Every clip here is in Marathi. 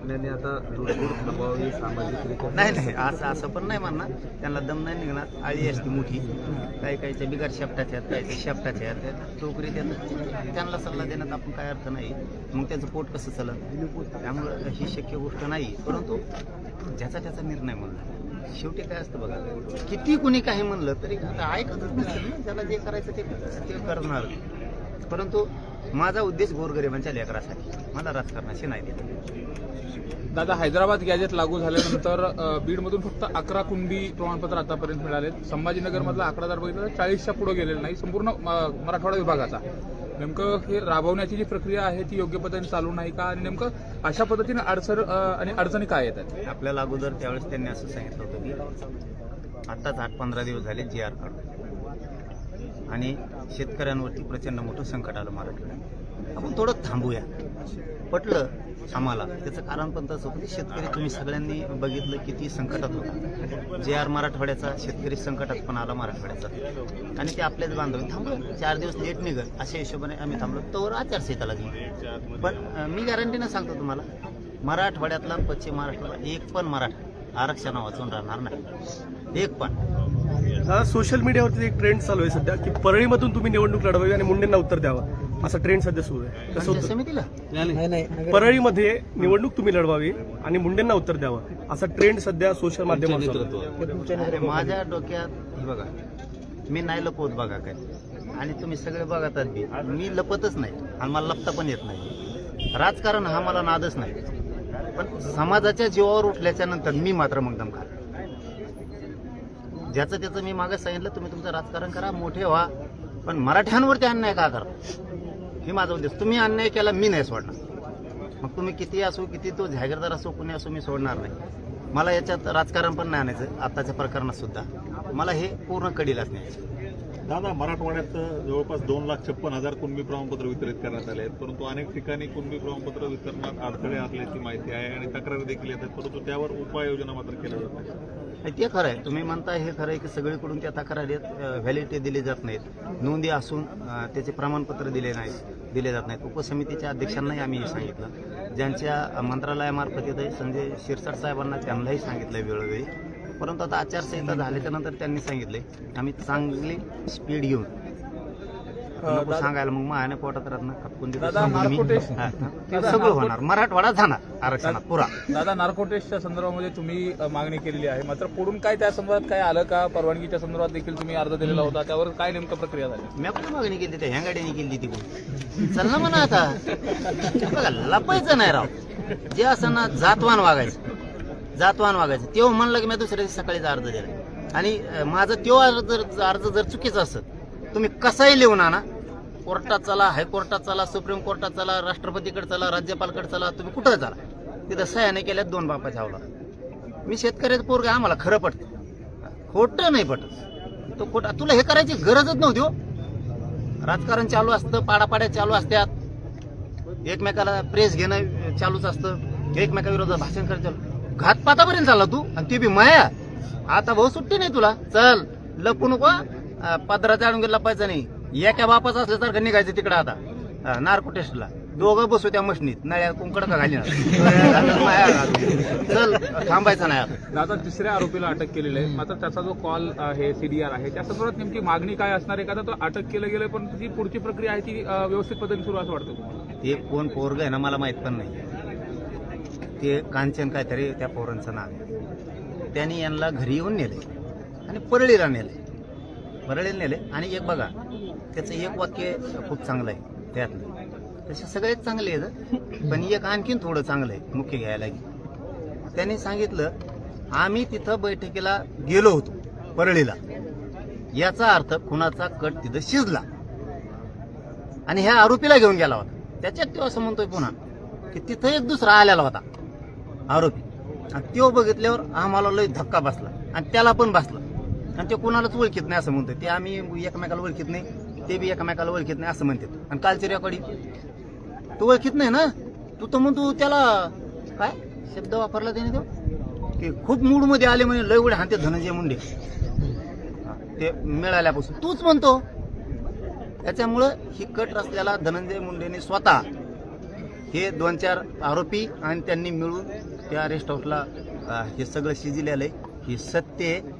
राजकारण्यांनी आता सामाजिकरित्या नाही नाही असं असं पण नाही म्हणणार. त्यांना दम नाही निघणार. आळी असते मोठी. काही काहीच्या बिगार शेपटाच्या आहेत काही काही शेपटाच्या आहेत. टोकरी देतात. त्यांना सल्ला देण्यात आपण काय अर्थ नाही. मग त्याचं पोट कसं चालत त्यामुळं ही शक्य गोष्ट नाही. परंतु ज्याचा त्याचा निर्णय म्हणला शेवटी काय असतं बघा. किती कुणी काही म्हणलं तरी आता ऐकतच नसेल ना. ज्याला जे करायचं ते ते करणार. परंतु माझा उद्देश गोरगरिबांच्या लेकरासाठी. मला राजकारणाशी नाही दिला दादा हैदराबाद गॅजेट लागू झाल्यानंतर बीडमधून फक्त अकरा कुणबी प्रमाणपत्र आतापर्यंत मिळालेत. संभाजीनगरमधला आकडा जर बघितला तर चाळीसच्या पुढे गेलेला नाही. संपूर्ण म- मराठवाडा विभागाचा. नेमकं हे राबवण्याची जी प्रक्रिया आहे ती योग्य पद्धतीने चालू नाही का? आणि नेमकं अशा पद्धतीने अडचण आणि अडचणी काय येतात? आपल्याला अगोदर त्यावेळेस त्यांनी असं सांगितलं होतं की आत्ताच आठ पंधरा दिवस झाले जी आर काढून. आणि शेतकऱ्यांवरती प्रचंड मोठं संकट आलं मराठवाड्यात. आपण थोडं थांबूया. पटलं आम्हाला. त्याचं कारण पण तसं होतं की शेतकरी तुम्ही सगळ्यांनी बघितलं किती संकटात होता. जे आर मराठवाड्याचा शेतकरी संकटात पण आला मराठवाड्याचा. आणि ते आपल्याच बांधव. थांबलो चार दिवस लेट निघल. अशा हिशोबाने आम्ही थांबलो. तोवर आचारसंहिता लागली पण मी गॅरंटीनं सांगतो तुम्हाला मराठवाड्यातला पश्चिम महाराष्ट्राला एक पण मराठा आरक्षण वाचून राहणार नाही. एक पण. सोशल मीडियावरती एक ट्रेंड चालू आहे सध्या की परळीमधून तुम्ही निवडणूक लढवावी आणि मुंडेंना उत्तर द्यावं. असा ट्रेंड सध्या सुरू आहे. कसं होतं. समितीला? परळीमध्ये निवडणूक तुम्ही लढवावी आणि मुंडेंना उत्तर द्यावं. असा ट्रेंड सध्या सोशल माध्यमावर चालू आहे. अरे माझ्या डोक्यात हे बघा मी नाही लपवत बघा काय. आणि तुम्ही सगळे बघतात बी. मी लपतच नाही. आणि मला लपता पण येत नाही. राजकारण हा मला नादच नाही. पण समाजाच्या जीवावर उठल्याच्या नंतर मी मात्र मग दम खात ज्याचं त्याचं मी मागे सांगितलं तुम्ही तुमचं राजकारण करा मोठे व्हा. पण मराठ्यांवरती अन्याय का करा हे माझं उद्देश तुम्ही अन्याय केला मी नाही सोडणार. मग तुम्ही किती असो किती तो जागीरदार असो कुणी असो मी सोडणार नाही. मला याच्यात राजकारण पण नाही आणायचं आताच्या प्रकरणात सुद्धा. मला हे पूर्ण कडीलाच न्यायचं दादा मराठवाड्यात जवळपास दोन लाख छप्पन हजार कुणबी प्रमाणपत्र वितरित करण्यात आले आहेत परंतु अनेक ठिकाणी कुणबी प्रमाणपत्र वितरणात अडथळे असल्याची माहिती आहे आणि तक्रारी देखील येतात परंतु त्यावर उपाययोजना मात्र केल्या जात नाही ते खरं आहे. तुम्ही म्हणता हे खरं आहे की सगळीकडून त्या तक्रारी व्हॅलिडिटी दिली जात नाहीत. नोंदी असून त्याचे प्रमाणपत्र दिले नाहीत दिले जात नाहीत. उपसमितीच्या अध्यक्षांनाही आम्ही हे सांगितलं. ज्यांच्या मंत्रालयामार्फत येतं संजय शिरसाट साहेबांना त्यांनाही सांगितलं वेळोवेळी. परंतु आता आचारसंहिता झाल्याच्यानंतर त्यांनी सांगितले आम्ही चांगली स्पीड घेऊन नको सांगायला मग मायाने पोटात राहणार खपकून देतो दादा, सांगून मी. हा, सगळं होणार. मराठवाडा जाणार आरक्षणात पुरा. दादा नार्कोटेक्सच्या संदर्भामध्ये तुम्ही अ, मागणी केलेली आहे. मात्र पुढून काय त्या संदर्भात काय आलं का? परवानगीच्या संदर्भात देखील तुम्ही अर्ज दिलेला होता. त्यावर काय नेमकं प्रक्रिया झाली? मी पण मागणी केली त्या ह्या गाडीने केली ती चल ना म्हणा आता. बघा लपायचं नाही राव. जे असं ना जातवान वागायचं. जातवान वागायचं. तेव्हा म्हणलं की मी दुसऱ्या दिवशी सकाळीच अर्ज दिला आणि अं, माझं तो अर्ज जर अर्ज जर चुकीचा असत तुम्ही कसाही लिहून आणा कोर्टात चला हायकोर्टात चला सुप्रीम कोर्टात चला राष्ट्रपतीकडे चला राज्यपालकडे चला तुम्ही कुठं चला? तिथं सह्याने केल्यात दोन बापा झावला मी शेतकऱ्याचं पोरग आम्हाला खरं पडतं खोटं नाही पटत. तो खोटा तुला हे करायची गरजच नव्हती हो. राजकारण चालू असतं पाडापाड्या चालू असत्यात एकमेकाला प्रेस घेणं चालूच असतं. एकमेकाविरोधात भाषण करायचं चालू. घातपातापर्यंत चालला तू आणि ती बी माया. आता भाऊ सुट्टी नाही तुला. चल लपू नको अं, पदराच्या आणून गेला लपायचं नाही. एका बापाचं असल्यासारखं निघायचं तिकडं आता? नार्को टेस्टला दोघं बसू त्या मशनीत. नळ्या कुंकड का घाली चल थांबायचं नाही आता. दादा तिसऱ्या आरोपीला अटक केलेली आहे. मात्र त्याचा जो कॉल आहे सीडीआर आहे त्या संदर्भात नेमकी मागणी काय असणार आहे? का तो अटक केलं गेलं पण जी पुढची प्रक्रिया आहे ती व्यवस्थित पद्धतीने सुरू असं वाटतं ते कोण पोरग आहे ना मला माहीत पण नाही. ते कांचन काहीतरी त्या पोरांचं नाव आहे. त्यांनी यांना घरी येऊन नेले आणि परळीला नेले परळीला नेले. आणि एक बघा त्याचं एक वाक्य खूप चांगलं आहे त्यातलं. तसे सगळेच चांगले आहेत पण एक आणखीन थोडं चांगलं आहे मुख्य घ्यायला की त्यांनी सांगितलं आम्ही तिथं बैठकीला गेलो होतो परळीला. याचा अर्थ खुनाचा कट तिथं शिजला. आणि ह्या आरोपीला घेऊन गेला होता. त्याच्यात तो असं म्हणतोय पुन्हा की तिथं एक दुसरा आलेला होता आरोपी. आणि तो बघितल्यावर आम्हाला लय धक्का बसला. आणि त्याला पण बसला. आणि ते कोणालाच ओळखीत नाही असं म्हणतात ते आम्ही एकमेकाला ओळखीत नाही ते बी एकमेकाला ओळखीत नाही असं म्हणतात. आणि कालची रेकॉर्डिंग तू ओळखीत नाही ना? तू तर म्हणतो त्याला काय? शब्द वापरला त्याने तो? की खूप मूडमध्ये आले म्हणे लय उडे हाते धनंजय मुंडे. ते मिळाल्यापासून. तूच म्हणतो. त्याच्यामुळं ही कट रचल्याला धनंजय मुंडेने स्वतः हे दोन चार आरोपी आणि त्यांनी मिळून त्या रेस्ट हाऊसला हे सगळं शिजलेलं आहे. हे सत्य आहे.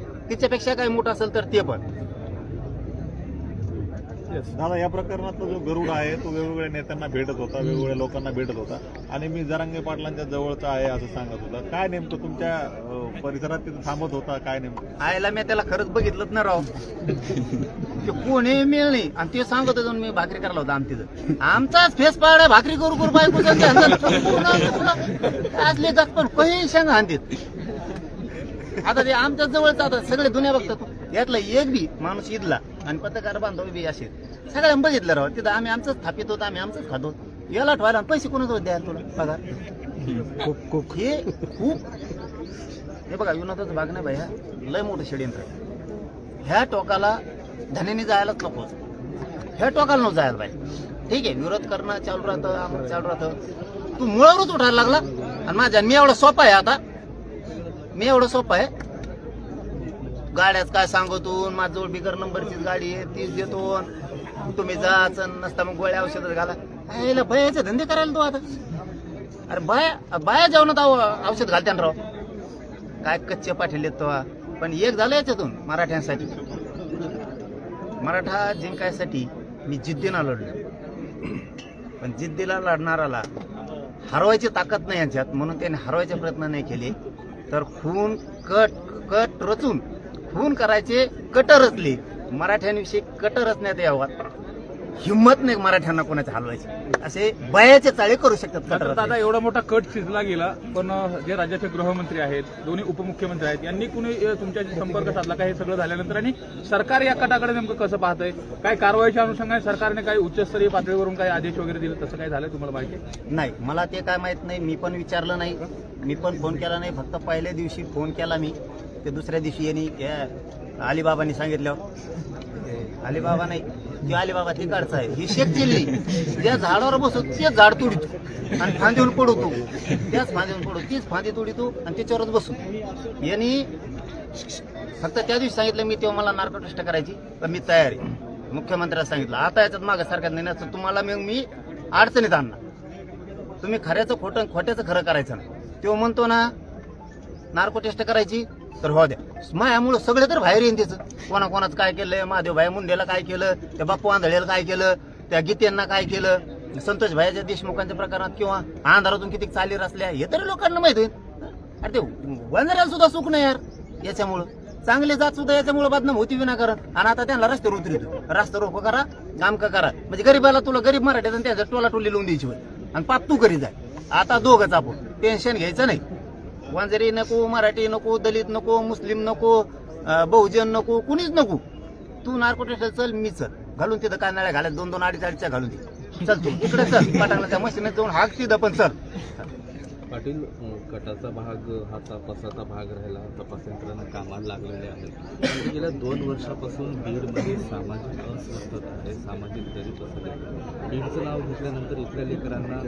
तिच्यापेक्षा काय मोठं असेल तर ते पण. दादा या प्रकरणातला जो गरुड आहे तो वेगवेगळ्या नेत्यांना भेटत होता वेगवेगळ्या लोकांना भेटत होता. आणि मी जरांगे पाटलांच्या जवळचा आहे असं सांगत होता. काय नेमकं तुमच्या परिसरात तिथं थांबत होता? काय नेमकं? आयला मी त्याला खरंच बघितलंच ना राव. ते कोणी नाही. आणि ते सांगत होतो मी भाकरी करायला होता आमटीचं आमचाच फेस पाड भाकरी करू करू बायको असले जात पण काही सांगा आणतील आता ते आमच्या जवळच आता सगळे दुनिया बघतात. यातला एक बी माणूस इदला आणि पत्रकार बांधव बी असे. सगळ्यांना बघितलं राव. तिथं आम्ही आमचंच थापित होतो आम्ही आमचंच खातो याला ठेवायला पैसे कोणाच द्यायला तुला? पगार? खूप खूप. हे खूप. हे बघा विनोदाचं भाग नाही भैया लय मोठं षडयंत्र. ह्या टोकाला धनेने जायलाच नको. ह्या टोकाला नको जायला पाहिजे ठीक आहे विरोध करणं चालू राहतं चालू राहतं. तू मुळावरच उठायला लागला आणि माझ्या मी एवढा सोपा आहे आता. मी एवढं सोपं आहे. गाड्याच काय सांगतो माझ्याजवळ बिगर नंबरचीच गाडी आहे तीच देतो. तुम्ही जाच नसता मग गोळ्या औषधच घाला. यायला बयाचे धंदे करायला तू आता. अरे बाया बाया जाऊन औ- औषध घालते ना राव. काय कच्चे पाठिले तो. पण एक झालं याच्यातून मराठ्यांसाठी. मराठा जिंकायसाठी मी जिद्दीनं लढलो. पण जिद्दीला लढणाराला हरवायची ताकद नाही यांच्यात म्हणून त्यांनी हरवायचे प्रयत्न नाही केले. तर खून कट कट रचून खून करायचे कट रचले मराठ्यांविषयी कट रचण्यात यावा. हिंमत नाही मराठ्यांना कोणाच्या हलवायची. असे बयाचे चाळे करू शकतात दादा. एवढा मोठा कट शिजला गेला पण जे राज्याचे गृहमंत्री आहेत दोन्ही उपमुख्यमंत्री आहेत यांनी कुणी अ, तुमच्याशी संपर्क साधला का हे सगळं झाल्यानंतर? आणि सरकार या कटाकडे नेमकं कसं पाहतंय? काय कारवाईच्या अनुषंगाने सरकारने काही उच्चस्तरीय पातळीवरून काही आदेश वगैरे दिले? तसं काय झालं तुम्हाला माहिती आहे? नाही मला ते काय माहीत नाही. मी पण विचारलं नाही. मी पण फोन केला नाही. फक्त पहिल्या दिवशी फोन केला मी. ते दुसऱ्या दिवशी यांनी अलिबाबांनी सांगितलं. अलिबाबा नाही. ती अलिबाबा तिकडचा आहे ही शेत चिल्ली ज्या झाडावर बसतो तेच झाड तोडितो. आणि फांदीवर पडवतो. त्याच फांदीवर पडवतो. तीच फांदी तोडितो आणि त्याच्यावरच बसतो यांनी फक्त त्या दिवशी सांगितलं मी तेव्हा मला नार्को टेस्ट करायची तर मी तयार आहे. मुख्यमंत्र्याला सांगितलं आता याच्यात मागं सारख्यात नाही तर तुम्हाला मग मी अडचणीत आणणार. तुम्ही खऱ्याचं खोटं खोट्याचं खरं करायचं ना तो म्हणतो ना नार्को टेस्ट करायची तर हो द्या. मायामुळं सगळे तर बाहेर येईन त्याचं कोणा कोणाचं काय केलंय महादेव भाई मुंडेला काय केलं त्या बाप्पू आंधळेला काय केलं त्या गीतेंना काय केलं संतोष भाईच्या देशमुखांच्या प्रकारात किंवा अंधारातून किती चाली रचल्या हे तरी लोकांना माहीत होईल. अरे ते वंजऱ्याला सुद्धा सुख नाही यार. याच्यामुळं. चांगले जात सुद्धा याच्यामुळे बदनाम होती विनाकारण. आणि आता त्यांना रस्त्यावर उतरतो रस्ता रोको करा नामकं करा. म्हणजे गरीबाला तुला गरीब मराठ्यात आणि त्याचं टोला टोली लावून द्यायची आणि पाप तू करी जाय आता दोघंच आपण टेन्शन घ्यायचं नाही. वांजरी नको मराठी नको दलित नको मुस्लिम नको बहुजन नको कुणीच नको. तू नार्को टेस्ट चल मी चल. घालून तिथं कानाड्या घालत दोन दोन अडीच अडीच्या घालून दे. चल तू. इकडे चल. पटाला त्या मशीनीत जाऊन हाक तिथं पण चल. पाटील कटाचा भाग हा तपासाचा भाग राहिला. तपास यंत्रणा कामाला लागलेले आहेत गेल्या दोन वर्षापासून बीडमध्ये सामाजिक अस्वस्थता आहे सामाजिक दरी पसरली बीडचं नाव घेतल्यानंतर इथल्या लेकरांना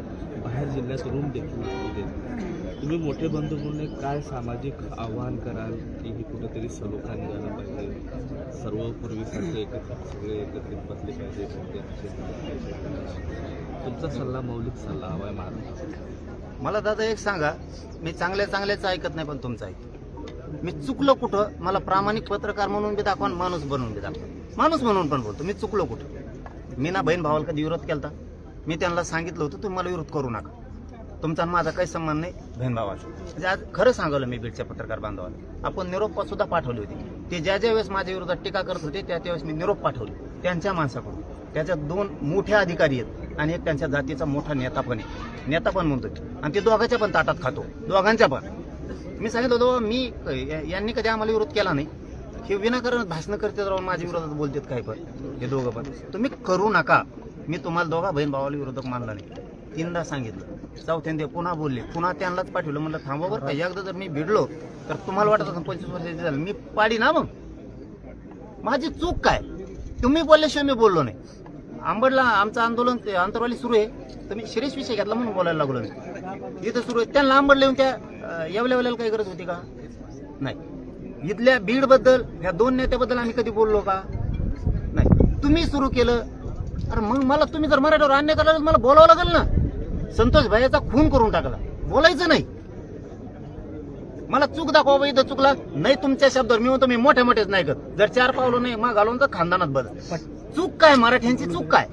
बाहेर जिल्ह्यात रूम देखील दिले तुम्ही मोठे बंधू म्हणून काय सामाजिक आव्हान कराल की ही कुठेतरी सलोखा निघाला पाहिजे? सर्व पूर्वीसारखे एकत्रित सगळे एकत्रित बसले पाहिजे तुमचा सल्ला मौलिक सल्ला हवा आहे महाराष्ट्राचा मला दादा एक सांगा मी चांगल्या चांगल्याच ऐकत नाही पण तुमचं ऐकतो. मी चुकलो कुठं? मला प्रामाणिक पत्रकार म्हणून बी दाखवा माणूस बनवून बी दाखवा. माणूस म्हणून पण बोलतो मी चुकलो कुठं? मी ना बहीण भावाला कधी विरोध केलता? मी त्यांना सांगितलं होतं तुम्ही मला विरोध करू नका. तुमचा आणि माझा काही संबंध नाही. बहीण भावाचा. म्हणजे आज खरं सांगवलं मी बीडच्या पत्रकार बांधवाला. आपण निरोप सुद्धा पाठवले होते. ते ज्या ज्या वेळेस माझ्या विरोधात टीका करत होते त्या त्यावेळेस मी निरोप पाठवले. त्यांच्या माणसाकडून. त्याच्यात दोन मोठे अधिकारी आहेत. आणि एक त्यांच्या जातीचा मोठा नेता पण आहे. नेता पण म्हणतो आणि ते दोघांच्या पण ताटात खातो. दोघांच्या पण. मी सांगितलं होतं मी यांनी कधी आम्हाला विरोध केला नाही. हे विनाकारण भाषणं करते राहून माझ्या विरोधात बोलतात काय पण. हे दोघं पण. तुम्ही करू नका. मी तुम्हाला दोघा बहीण भावाला विरोधक मानला नाही. तीनदा सांगितलं. चौथ्यांदा पुन्हा बोलले. पुन्हा त्यांनाच पाठवलं. म्हणलं थांबा बरं का. एकदा जर मी भिडलो तर तुम्हाला वाटत असं पंचवीस वर्षाचे झालं. मी पाडी ना मग? माझी चूक काय? तुम्ही बोलल्याशिवाय मी बोललो नाही. आंबडला आमचं आंदोलन ते आंतरवाली सुरू आहे. तर मी शिरीष विषय घेतला म्हणून बोलायला लागलो. मी इथं सुरू आहे. त्यांना आंबडला येऊन त्या यावल्या येवल्या वेळेला काही गरज होती का? नाही. इथल्या बीडबद्दल ह्या दोन नेत्याबद्दल आम्ही कधी बोललो का? नाही. तुम्ही सुरू केलं. अरे मग मला तुम्ही जर मराठीवर अन्याय करायला मला बोलावं लागेल ना. संतोष भाईचा खून करून टाकला. बोलायचं नाही. मला चूक दाखवा बा इथं चुकला. नाही तुमच्या शब्दावर मी म्हणतो मी मोठ्या मोठेच नाही करत. जर चार पावलं नाही मग घालून तर खानदानात बदल चूक काय? मराठ्यांची चूक काय?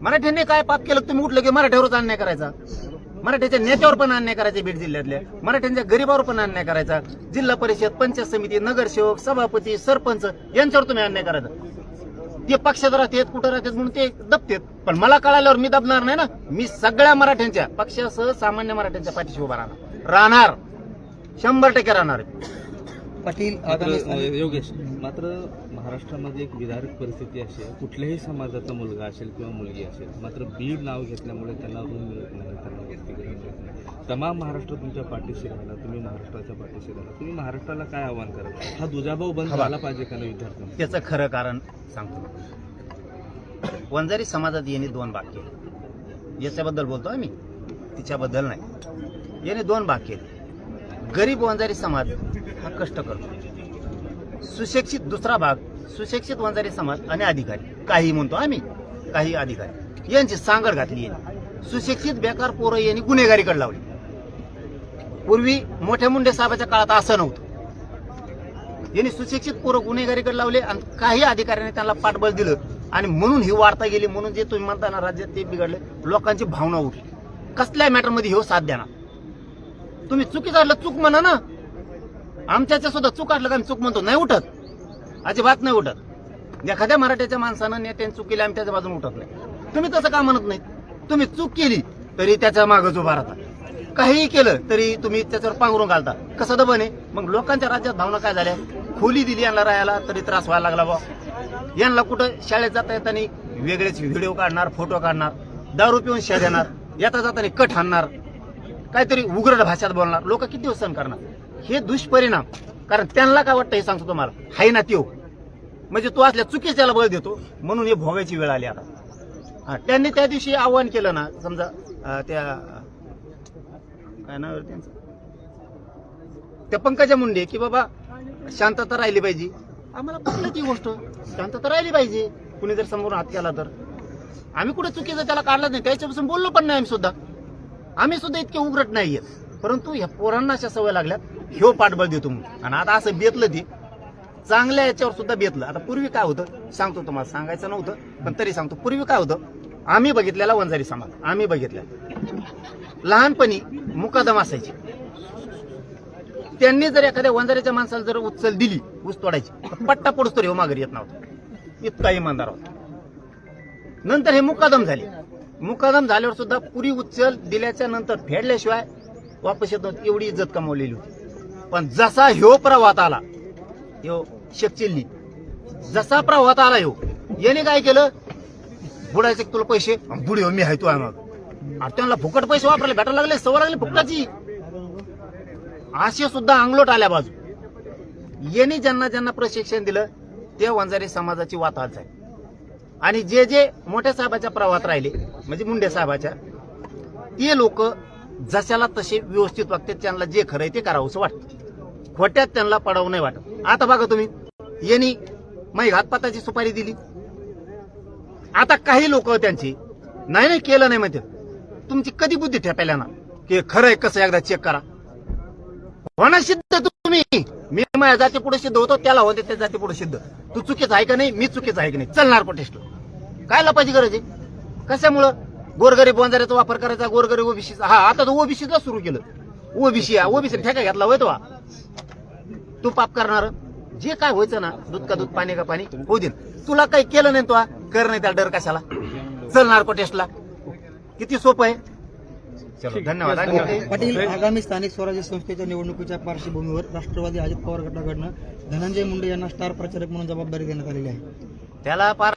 मराठ्यांनी काय पाप केलं तुम्ही उठलं की मराठ्यावरच अन्याय करायचा? मराठ्याच्या नेत्यावर पण अन्याय करायचे बीड जिल्ह्यातल्या मराठ्यांच्या गरीबावर पण अन्याय करायचा. जिल्हा परिषद पंचायत समिती नगरसेवक सभापती सरपंच यांच्यावर तुम्ही अन्याय करायचा. ते पक्षात राहतेत कुठं राहतात म्हणून ते दबतेत. पण मला कळाल्यावर मी दबणार नाही ना. मी सगळ्या मराठ्यांच्या पक्षासह सामान्य मराठ्यांच्या पाठीशी उभा राहणार. राहणार. शंभर टक्के राहणार. पाटील आगामी योगेश मात्र महाराष्ट्रामध्ये एक विदारक परिस्थिती अशी आहे कुठल्याही समाजाचा मुलगा असेल किंवा मुलगी असेल मात्र बीड नाव घेतल्यामुळे त्यांना ऋण मिळत नाही त्यांना व्यक्तिगत मिळत नाही. तमाम महाराष्ट्र तुमच्या पाठीशी राहिला तुम्ही महाराष्ट्राच्या पाठीशी राहिला तुम्ही महाराष्ट्राला काय आव्हान कराल? हा दुजाभाव बंद. झाला पाहिजे का नाही विद्यार्थ्यांना? त्याचं खरं कारण सांगतो वंजारी समाजात यांनी दोन भाग केले याच्याबद्दल बोलतो आम्ही. तिच्याबद्दल नाही. याने दोन भाग केले गरीब वंजारी समाज हा कष्ट करतो. सुशिक्षित दुसरा भाग सुशिक्षित वंजारी समाज आणि अधिकारी. काही म्हणतो आम्ही काही अधिकारी. यांची सांगड घातली सुशिक्षित बेकार पोरं यांनी गुन्हेगारीकडे लावली. पूर्वी मोठ्या मुंडे साहेबाच्या काळात असं नव्हतं. यांनी सुशिक्षित पोरं गुन्हेगारीकडे लावले आणि काही अधिकाऱ्यांनी त्यांना पाठबळ दिलं आणि म्हणून ही वाढता गेली म्हणून जे तुम्ही म्हणता ना राज्यात ते बिघडले लोकांची भावना उठली. कसल्या मॅटरमध्ये हो साथ द्या ना तुम्ही चुकीचं आलं चूक म्हणा ना. आमच्याच्या सुद्धा चूक आटलं का आम्ही चूक म्हणतो नाही उठत. अजिबात नाही उठत. एखाद्या मराठ्याच्या माणसानं नेत्याने चूक केली आम्ही त्याच्या बाजून उठत नाही. तुम्ही तसं का म्हणत नाही तुम्ही चूक केली तरी त्याच्या मागच उभा राहता काहीही केलं तरी तुम्ही त्याच्यावर पांघरून घालता. कसं दबन आहे मग लोकांच्या राज्यात भावना काय झाल्या? खोली दिली यांना राहायला तरी त्रास व्हायला लागला बा यांना कुठं शाळेत जाता येताना वेगळेच व्हिडिओ काढणार फोटो काढणार दारू पिऊन शा देणार येता जाताना कट आणणार काहीतरी उग्र भाषेत बोलणार. लोक किती दिवस सहन करणार? हे दुष्परिणाम. कारण त्यांना काय वाटतं हे सांगतो तुम्हाला. हाय ना त्यो. म्हणजे तो असल्या चुकीच्याला बळ देतो. म्हणून हे भोगायची वेळ आली आता. हा, त्यांनी त्या दिवशी आव्हान केलं ना समजा त्या काय नाव त्यांचं? त्या पंकजा मुंडे की बाबा शांतता राहिली पाहिजे. आम्हाला पटलं ती गोष्ट? शांतता राहिली पाहिजे. कुणी जर समोरून हात केला तर. आम्ही कुठे चुकीचं त्याला काढलं नाही. त्याच्यापासून बोललो पण नाही आम्ही सुद्धा. आम्ही सुद्धा इतके उघडत नाहीये परंतु ह्या पोरांना अशा सवय लागल्यात ह्यो पाठबळ देतो म्हणून. आणि आता असं बेतलं ते चांगल्या याच्यावर सुद्धा बेतलं. आता पूर्वी काय होतं? सांगतो तुम्हाला सांगायचं नव्हतं पण तरी सांगतो. पूर्वी काय होतं? आम्ही बघितलेला वंजारी समाज. आम्ही बघितलेला. लहानपणी मुकादम असायची. त्यांनी जर एखाद्या वंजाऱ्याच्या माणसाला जर उचल दिली ऊस तोडायची तर पट्टा पडूस तरी हो माघारी येत नव्हता. इतका इमानदार होता. नंतर हे मुकादम झाले. मुकादम झाल्यावर सुद्धा पुरी उचल दिल्याच्या नंतर फेडल्याशिवाय वापस येत नव्हती. एवढी इज्जत कमावलेली होती. पण जसा ह्यो प्रवाहात आला ह्यो शेकचिल्ली जसा प्रवाहात आला ह्यो याने काय केलं? बुडायचे तुला पैसे? बुडी हो मी आहे तू आहे मग अरे त्यांना फुकट पैसे वापरायला भेटायला लागले सवय लागली फुकटाची. असे सुद्धा अंगलोट आल्या बाजू. यांनी ज्यांना ज्यांना प्रशिक्षण दिलं ते वंजारी समाजाची वाताहत आहे आणि जे जे मोठ्या साहेबाच्या प्रवाहात राहिले म्हणजे मुंडे साहेबाच्या ते लोक जशाला तसे व्यवस्थित वागतात त्यांना जे खरंय ते करावंसं वाटतं. खोट्यात त्यांना पडावं नाही वाटत. आता बघा तुम्ही यांनी माही घातपाताची सुपारी दिली. आता काही लोक त्यांची नाही नाही केलं नाही माहिती तुमची कधी बुद्धी ठेपायला ना की खरंय कसं एकदा चेक करा. होणार सिद्ध तुम्ही. मी माझ्या जाती पुढे सिद्ध होतो त्याला होते त्या जाती पुढे सिद्ध. तू चुकीचं आहे का नाही? मी चुकीचं आहे का नाही? चलणार टेस्टला काय लपायची गरज आहे? कशामुळं? गोरगरीब वंजाऱ्याचा वापर करायचा गोरगरीब ओबीसीचा. हा आता तर ओबीसीचा सुरू केलं. ओबीसी ओबीसी ठेका घेतला होय तो. तू पाप करणार. जे काय व्हायचं ना दूध का दूध पाणी का पाणी होऊ दे. तुला काही केलं नाही तो. कर नाही त्याला डर कशाला? चल नार्को टेस्टला. किती सोपं आहे? चलो. धन्यवाद पाटील आगामी स्थानिक स्वराज्य संस्थेच्या निवडणुकीच्या पार्श्वभूमीवर राष्ट्रवादी अजित पवार गटाकडनं धनंजय मुंडे यांना स्टार प्रचारक म्हणून जबाबदारी देण्यात आलेली आहे. त्याला पार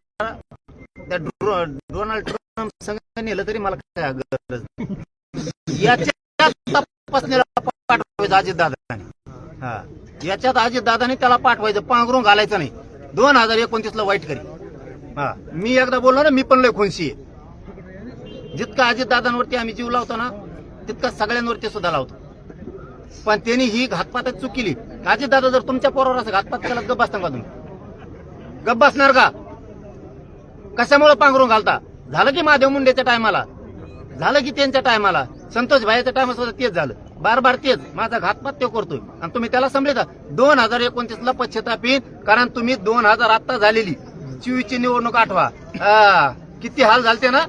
त्या डोनाल्ड ट्रम्प संघ नेलं तरी मला काय गरज नाही. याच्या तपासणीला पाठवायचं अजित हा. याच्यात अजित त्याला पाठवायचं पांघरून घालायचं नाही. दोन हजार एकोणतीस ला वाईट करी. हा. मी एकदा बोललो ना मी पण लय खुनशी आहे. जितका अजित दादांवरती आम्ही जीव लावतो ना तितका सगळ्यांवरती सुद्धा लावतो. पण त्यांनी ही घातपात चुकीली. केली अजित दादा जर तुमच्या पोरावर असं घातपात केला गप्प बसता का तुम्ही? गप्प बसणार का? कशामुळे पांघरून घालता? झालं की महादेव मुंडेच्या टायमाला? झालं की त्यांच्या टायमाला? संतोष भाईच्या टायमा सुद्धा तेच झालं. बार बार तेच. माझा घातपात तो करतोय. आणि तुम्ही त्याला समजता दोन हजार एकोणतीस ला पश्चाताप कारण तुम्ही दोन हजार आता झालेली. चिवीची निवडणूक आठवा. किती हाल झालते ना?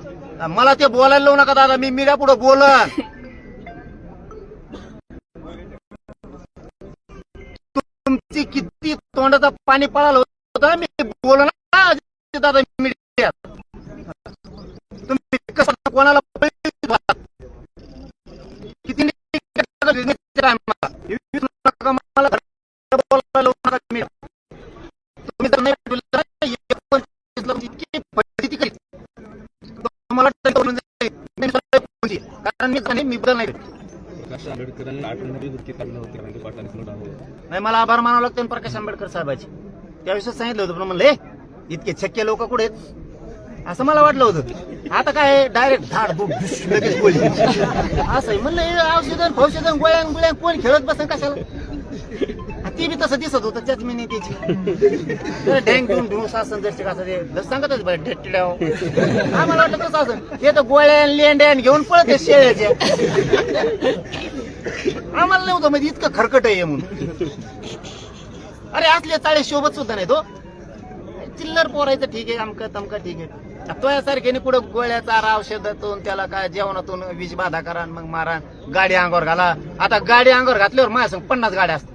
मला ते बोलायला लावू नका दादा मी मीडिया पुढे बोलन. तुमची किती तोंडाचा पाणी पळालं होतं मी बोल ना दादा मीडिया तुम्ही कसं कोणाला पैसे देता? किती टायमाला मला खरं बोलायला लावू नका media. तुम्ही. जर नाही मला आभार मानावं लागतं प्रकाश आंबेडकर साहेबाची. त्याविषयी सांगितलं होतं पण म्हणलं "हे, इतके छक्के लोक कुठे असं मला वाटलं होतं. आता काय डायरेक्ट धाड बुक लगेच गोळी असं आहे. म्हणलं हे औषधन फौषधन गोळ्या गोळ्या कोण खेळत बसन कशाला? ती बी तसं दिसत होतं त्याच मी त्याची डँग घेऊन घेऊन सासन जर असं ते जसं सांगतच बरं आम्हाला वाटलं तसं असं. हे तर गोळ्या लेंड्यान घेऊन पळत आहे शेळ्याच्या. आम्हाला नव्हतं म्हणजे इतकं खरकट आहे हे म्हणून. अरे असले चाळे शोभत सुद्धा नाही तो हो. चिल्लर पोरायचं ठीक आहे आमका तमका ठीक आहे. तो यासारख्याने पुढे गोळ्या चारा औषधातून त्याला काय जेवणातून वीज बाधा करा मग मारा. गाडी अंगावर घाला. आता गाडी अंगावर घातल्यावर माझ्या संग पन्नास गाड्या असतात.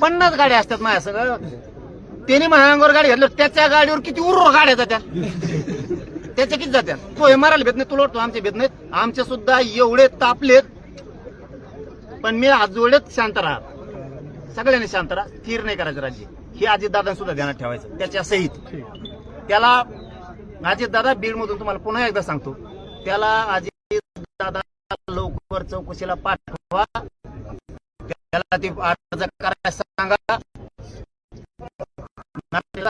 पन्नास गाड्या असतात माझ्या सगळं त्याने माझ्या अंगावर गाडी घातल्यावर त्याच्या गाडीवर किती उर्र गाड्या जात्या. त्याच्या किती जात्या. तो हे मारायला भेट नाही तुला वाटतो आमचे भेट नाहीत? आमचे सुद्धा एवढे तापलेत. पण मी आज शांत राहा सगळ्यांनी शांत राहा. स्थिर नाही करायचं राज्य. हे दादा सुद्धा ध्यानात ठेवायचं. त्याच्या सहित. त्याला अजितदादा बीड मधून तुम्हाला पुन्हा एकदा सांगतो. त्याला अजितदादा लवकर चौकशीला पाठवा. त्याला ती अर्ज करायला